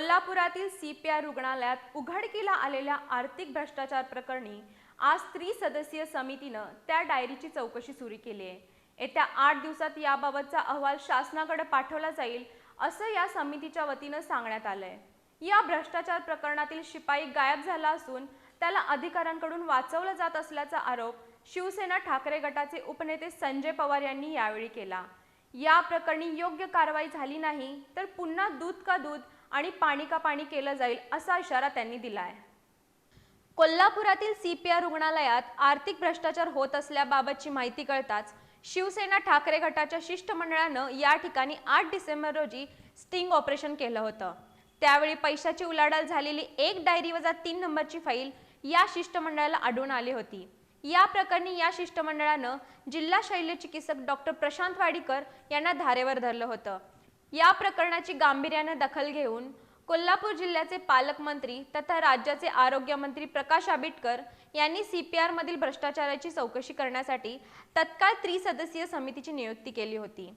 कोल्हापुरातील सीपीआर रुग्णालयात उघडकीला आलेल्या आर्थिक भ्रष्टाचार प्रकरणी आज त्रिसदस्यीय समितीनं त्या डायरीची चौकशी सुरू केली आहे. येत्या आठ दिवसात याबाबतचा अहवाल शासनाकडे पाठवला जाईल असं या समितीच्या वतीनं सांगण्यात आलंय. या भ्रष्टाचार प्रकरणातील शिपाई गायब झाला असून त्याला अधिकाऱ्यांकडून वाचवलं जात असल्याचा आरोप शिवसेना ठाकरे गटाचे उपनेते संजय पवार यांनी यावेळी केला. या प्रकरणी योग्य कारवाई झाली नाही तर पुन्हा दूध का दूध आणि पाणी का पाणी केलं जाईल असा इशारा त्यांनी दिलाय. कोल्हापुरातील सीपीआर रुग्णालयात आर्थिक भ्रष्टाचार होत असल्याबाबतची माहिती कळताच शिवसेना ठाकरे गटाच्या शिष्टमंडळानं या ठिकाणी आठ डिसेंबर रोजी स्टिंग ऑपरेशन केलं होतं. त्यावेळी पैशाची उलाढाल झालेली एक डायरी वजा तीन नंबरची फाईल या शिष्टमंडळाला आढळून आली होती. या प्रकरणी या शिष्टमंडळानं जिल्हा शैल्य चिकित्सक डॉक्टर प्रशांत वाडीकर यांना धारेवर धरलं होतं. या प्रकरणाची गांभीर्यानं दखल घेऊन कोल्हापूर जिल्ह्याचे पालकमंत्री तथा राज्याचे आरोग्यमंत्री प्रकाश आंबेडकर यांनी सीपीआर मधील भ्रष्टाचाराची चौकशी करण्यासाठी तत्काळ त्रिसदस्यीय समितीची नियुक्ती केली होती.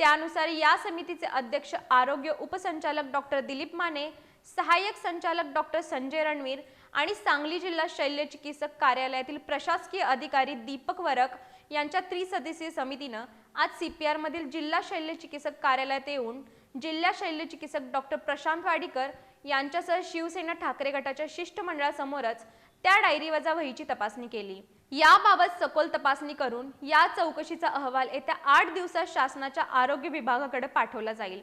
त्यानुसार या समितीचे अध्यक्ष आरोग्य उपसंचालक डॉक्टर दिलीप माने सहाय्यक संचालक डॉक्टर संजय रणवीर आणि सांगली जिल्हा शल्य चिकित्सक कार्यालयातील प्रशासकीय अधिकारी दीपक वरक यांच्या त्रिसदस्यीय समितीनं आज सीपीआर मधील जिल्हा शल्य चिकित्सक कार्यालयात येऊन जिल्हा शल्य चिकित्सक डॉक्टर प्रशांत वाडीकर यांच्यासह शिवसेना ठाकरे गटाच्या शिष्टमंडळासमोरच त्या डायरी वजा वहीची तपासणी केली. याबाबत सखोल तपासणी करून या चौकशीचा अहवाल येत्या आठ दिवसात शासनाच्या आरोग्य विभागाकडे पाठवला जाईल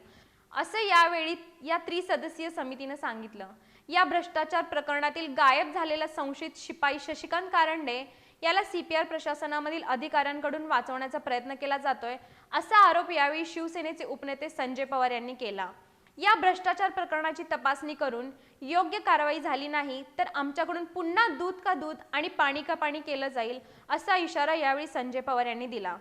असं यावेळी या त्रिसदस्यीय समितीनं सांगितलं. या भ्रष्टाचार प्रकरणातील गायब झालेला संशयित शिपाई शशिकांत कारंडे याला सीपीआर प्रशासनामधील अधिकाऱ्यांकडून वाचवण्याचा प्रयत्न केला जातोय असा आरोप यावेळी शिवसेनेचे उपनेते संजय पवार यांनी केला. या भ्रष्टाचार प्रकरणाची तपासणी करून योग्य कारवाई झाली नाही तर आमच्याकडून पुन्हा दूध का दूध आणि पाणी का पाणी केलं जाईल असा इशारा यावेळी संजय पवार यांनी दिला.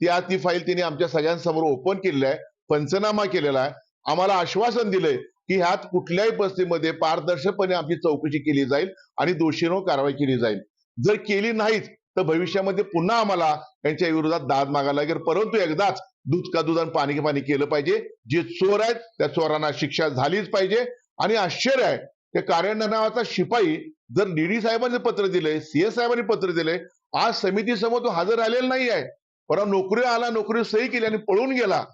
त्या ती फाईल तिने आमच्या सगळ्यांसमोर ओपन केलेली आहे पंचनामा केलेला आहे. आम्हाला आश्वासन दिलंय की ह्यात कुठल्याही परिस्थितीमध्ये पारदर्शकपणे आमची चौकशी केली जाईल आणि दोषींवर कारवाई केली जाईल. जर केली नाहीच तर भविष्यामध्ये पुन्हा आम्हाला यांच्या विरोधात दाद मागायला लागेल. परंतु एकदाच दूध का दूध आणि पाणी का पाणी केलं पाहिजे. जे चोर आहेत त्या चोरांना शिक्षा झालीच पाहिजे. आणि आश्चर्य आहे त्या कार्यालय नावाचा शिपाई जर डीडी साहेबांनी पत्र दिलंय सीएस साहेबांनी पत्र दिलंय आज समितीसमोर तो हजर राहिलेला नाही आहे. परंतु नोकरी आला नोकरी सही केली आणि पळून गेला.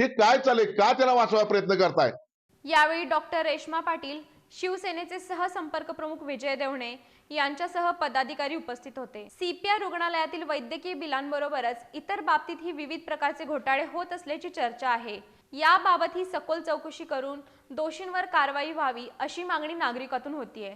हे काय चालेल का त्याला वाचवायला प्रयत्न करताय? यावेळी डॉक्टर रेश्मा पाटील शिवसेनेचे सहसंपर्क प्रमुख विजय देवणे यांच्यासह पदाधिकारी उपस्थित होते. सीपीआय रुग्णालयातील वैद्यकीय बिलांबरोबरच इतर बाबतीत ही विविध प्रकारचे घोटाळे होत असल्याची चर्चा आहे. याबाबत ही सखोल चौकशी करून दोषींवर कारवाई व्हावी अशी मागणी नागरिकातून होतीये.